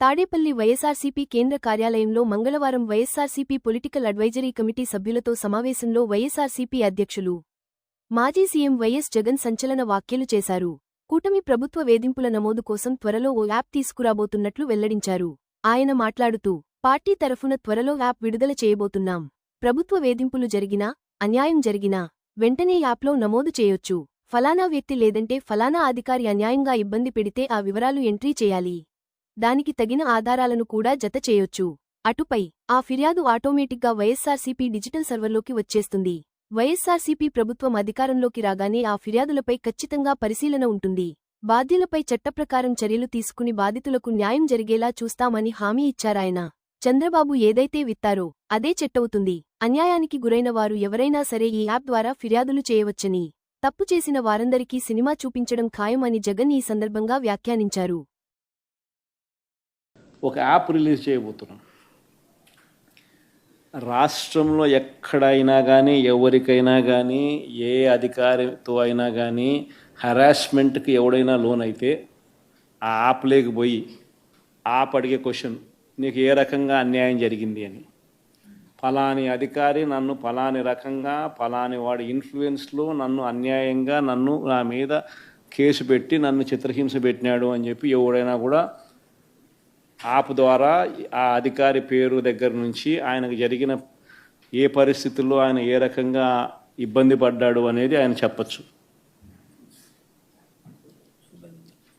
తాడేపల్లి వైఎస్ఆర్సీపీ కేంద్ర కార్యాలయంలో మంగళవారం వైఎస్ఆర్సీపీ పొలిటికల్ అడ్వైజరీ కమిటీ సభ్యులతో సమావేశంలో వైఎస్ఆర్సీపీ అధ్యక్షులు మాజీ సీఎం వైఎస్ జగన్ సంచలన వ్యాఖ్యలు చేశారు. కూటమి ప్రభుత్వ వేధింపుల నమోదు కోసం త్వరలో ఓ యాప్ తీసుకురాబోతున్నట్లు వెల్లడించారు. ఆయన మాట్లాడుతూ పార్టీ తరఫున త్వరలో యాప్ విడుదల చేయబోతున్నాం. ప్రభుత్వ వేధింపులు జరిగినా అన్యాయం జరిగినా వెంటనే యాప్లో నమోదు చేయొచ్చు. ఫలానా వ్యక్తి లేదంటే ఫలానా అధికారి అన్యాయంగా ఇబ్బంది పెడితే ఆ వివరాలు ఎంట్రీ చేయాలి. దానికి తగిన ఆధారాలను కూడా జత చేయొచ్చు. అటుపై ఆ ఫిర్యాదు ఆటోమేటిక్గా వైఎస్సార్సీపీ డిజిటల్ సర్వర్లోకి వచ్చేస్తుంది. వైఎస్సార్సీపీ ప్రభుత్వం అధికారంలోకి రాగానే ఆ ఫిర్యాదులపై ఖచ్చితంగా పరిశీలన ఉంటుంది. బాధ్యులపై చట్టప్రకారం చర్యలు తీసుకుని బాధితులకు న్యాయం జరిగేలా చూస్తామని హామీ ఇచ్చారాయన చంద్రబాబు ఏదైతే విత్తారో అదే చెట్టవుతుంది. అన్యాయానికి గురైన వారు ఎవరైనా సరే ఈ యాప్ ద్వారా ఫిర్యాదులు చేయవచ్చని తప్పు చేసిన వారందరికీ సినిమా చూపించడం ఖాయం అని జగన్ ఈ సందర్భంగా వ్యాఖ్యానించారు. ఒక యాప్ రిలీజ్ చేయబోతున్నాం రాష్ట్రంలో ఎక్కడైనా కానీ ఎవరికైనా కానీ ఏ అధికారితో అయినా కానీ హరాస్మెంట్కి ఎవడైనా లోన్ అయితే ఆ యాప్ పోయి ఆప్ అడిగే క్వశ్చన్ నీకు ఏ రకంగా అన్యాయం జరిగింది అని. ఫలాని అధికారి నన్ను ఫలాని రకంగా ఫలాని వాడి ఇన్ఫ్లుయెన్స్లో నన్ను అన్యాయంగా నన్ను నా మీద కేసు పెట్టి నన్ను చిత్రహింస పెట్టినాడు అని చెప్పి ఎవడైనా కూడా యాప్ ద్వారా ఆ అధికారి పేరు దగ్గర నుంచి ఆయనకు జరిగిన ఏ పరిస్థితుల్లో ఆయన ఏ రకంగా ఇబ్బంది పడ్డాడు అనేది ఆయన చెప్పచ్చు.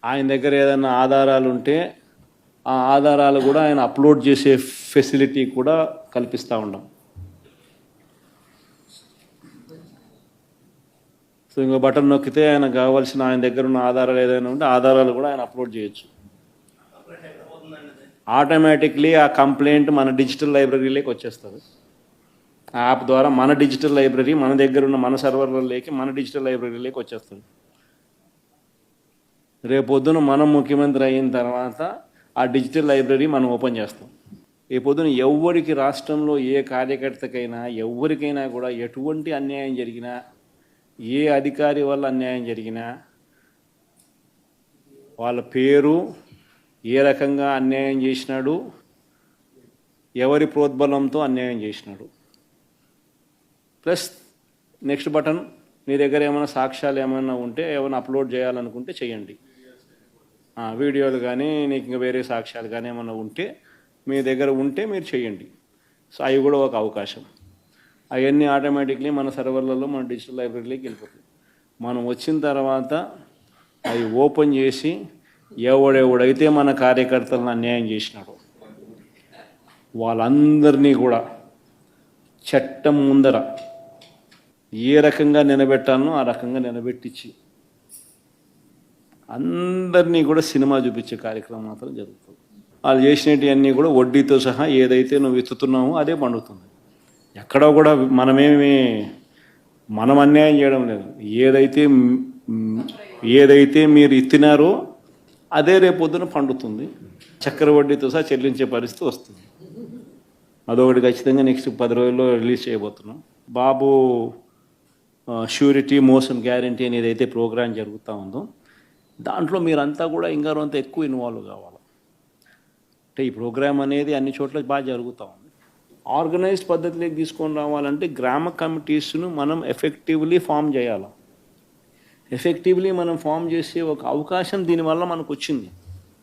ఆయన దగ్గర ఏదైనా ఆధారాలు ఉంటే ఆ ఆధారాలు కూడా ఆయన అప్లోడ్ చేసే ఫెసిలిటీ కూడా కల్పిస్తూ ఉన్నాం సో ఇంకో బటన్ నొక్కితే ఆయన కావాల్సిన ఆయన దగ్గర ఉన్న ఆధారాలు ఏదైనా ఉంటే ఆధారాలు కూడా ఆయన అప్లోడ్ చేయొచ్చు. ఆటోమేటిక్లీ ఆ కంప్లైంట్ మన డిజిటల్ లైబ్రరీలోకి వచ్చేస్తుంది. ఆ యాప్ ద్వారా మన డిజిటల్ లైబ్రరీ మన దగ్గర ఉన్న మన సర్వర్లలోకి మన డిజిటల్ లైబ్రరీలోకి వచ్చేస్తుంది. రేపొద్దున మనం ముఖ్యమంత్రి అయిన తర్వాత ఆ డిజిటల్ లైబ్రరీ మనం ఓపెన్ చేస్తాం. రేపొద్దున ఎవరికి రాష్ట్రంలో ఏ కార్యకర్తకైనా ఎవరికైనా కూడా ఎటువంటి అన్యాయం జరిగినా ఏ అధికారి వల్ల అన్యాయం జరిగినా వాళ్ళ పేరు ఏ రకంగా అన్యాయం చేసినాడు? ఎవరి ప్రోద్బలంతో అన్యాయం చేసినాడు? ప్లస్ నెక్స్ట్ బటన్ మీ దగ్గర ఏమైనా సాక్ష్యాలు ఏమైనా ఉంటే ఏమైనా అప్లోడ్ చేయాలనుకుంటే చేయండి. వీడియోలు కానీ నీకు ఇంకా వేరే సాక్ష్యాలు కానీ ఏమైనా ఉంటే మీ దగ్గర ఉంటే మీరు చేయండి. సో అవి కూడా ఒక అవకాశం. అవన్నీ ఆటోమేటిక్లీ మన సర్వర్లలో మన డిజిటల్ లైబ్రరీలోకి వెళ్ళిపోతుంది మనం వచ్చిన తర్వాత అవి ఓపెన్ చేసి ఎవడెవడైతే మన కార్యకర్తలను అన్యాయం చేసినాడో వాళ్ళందరినీ కూడా చట్టం ముందర ఏ రకంగా నిలబెట్టాలనో ఆ రకంగా నిలబెట్టించి అందరినీ కూడా సినిమా చూపించే కార్యక్రమం మాత్రం జరుగుతుంది. వాళ్ళు చేసినవన్నీ కూడా వడ్డీతో సహా ఏదైతే నువ్వు విత్తుతున్నావో అదే పండుతుంది. ఎక్కడో కూడా మనమేమి మనం అన్యాయం చేయడం లేదు. ఏదైతే ఏదైతే మీరు ఇత్తినారో అదే రేపొద్దున పండుతుంది. చక్రవడ్డీతో సహా చెల్లించే పరిస్థితి వస్తుంది. అదొకటి ఖచ్చితంగా నెక్స్ట్ పది రోజుల్లో రిలీజ్ చేయబోతున్నాం. బాబు షూరిటీ మోసం గ్యారంటీ అనేది అయితే ప్రోగ్రాం జరుగుతూ ఉందో దాంట్లో మీరంతా కూడా ఇంకా అంత ఎక్కువ ఇన్వాల్వ్ కావాలి? అంటే ఈ ప్రోగ్రామ్ అనేది అన్ని చోట్ల బాగా జరుగుతూ ఉంది. ఆర్గనైజ్డ్ పద్ధతిలోకి తీసుకొని రావాలంటే గ్రామ కమిటీస్ను మనం ఎఫెక్టివ్లీ ఫామ్ చేయాలి? ఎఫెక్టివ్లీ మనం ఫామ్ చేసే ఒక అవకాశం దీనివల్ల మనకు వచ్చింది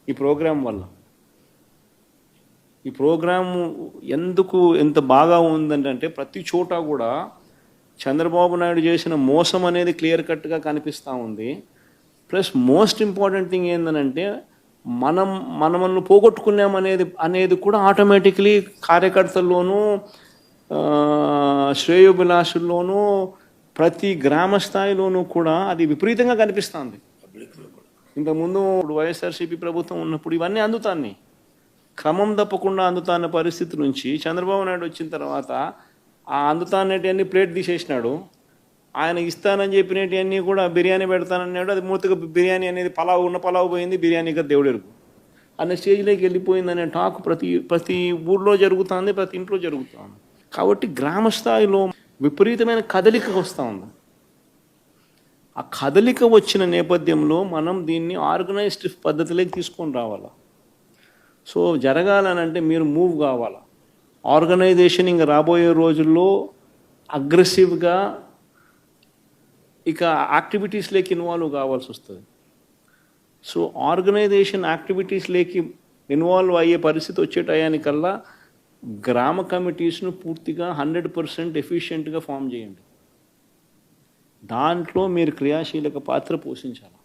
ఈ ప్రోగ్రాం వల్ల. ఈ ప్రోగ్రాము ఎందుకు ఎంత బాగా ఉందంటే ప్రతి చోట కూడా చంద్రబాబు నాయుడు చేసిన మోసం అనేది క్లియర్ కట్గా కనిపిస్తూ ఉంది. ప్లస్ మోస్ట్ ఇంపార్టెంట్ థింగ్ ఏంటంటే మనం మనమల్ని పోగొట్టుకున్నాం అనేది అనేది కూడా ఆటోమేటిక్లీ కార్యకర్తల్లోనూ శ్రేయోభిలాషుల్లోనూ ప్రతి గ్రామ స్థాయిలోనూ కూడా అది విపరీతంగా కనిపిస్తుంది. ఇంతకుముందు వైఎస్ఆర్సీపీ ప్రభుత్వం ఉన్నప్పుడు ఇవన్నీ అందుతాన్ని. క్రమం తప్పకుండా అందుతాన్న పరిస్థితి నుంచి చంద్రబాబు నాయుడు వచ్చిన తర్వాత ఆ అందుతానేటివన్నీ ప్లేట్ తీసేసినాడు. ఆయన ఇస్తానని చెప్పినటివన్నీ కూడా బిర్యానీ పెడతానన్నాడు. అది మూర్తిగా బిర్యానీ అనేది పలావ్ ఉన్న పలావ్ పోయింది బిర్యానీ కదా దేవుడు ఎరుగు. అనే స్టేజ్లోకి వెళ్ళిపోయిందనే టాక్ ప్రతి ప్రతి ఊర్లో జరుగుతుంది ప్రతి ఇంట్లో జరుగుతుంది. కాబట్టి గ్రామ స్థాయిలో విపరీతమైన కదలిక వస్తూ ఉంది. ఆ కదలిక వచ్చిన నేపథ్యంలో మనం దీన్ని ఆర్గనైజ్డ్ పద్ధతిలోకి తీసుకొని రావాలా? సో జరగాలనంటే మీరు మూవ్ కావాలా? ఆర్గనైజేషన్ ఇంకా రాబోయే రోజుల్లో అగ్రెసివ్గా ఇక యాక్టివిటీస్లోకి ఇన్వాల్వ్ కావాల్సి వస్తుంది. సో ఆర్గనైజేషన్ యాక్టివిటీస్లోకి ఇన్వాల్వ్ అయ్యే పరిస్థితి వచ్చే టయానికల్లా గ్రామ కమిటీస్ను పూర్తిగా హండ్రెడ్ పర్సెంట్ ఎఫిషియెంట్గా ఫామ్ చేయండి. దాంట్లో మీరు క్రియాశీలక పాత్ర పోషించాలి?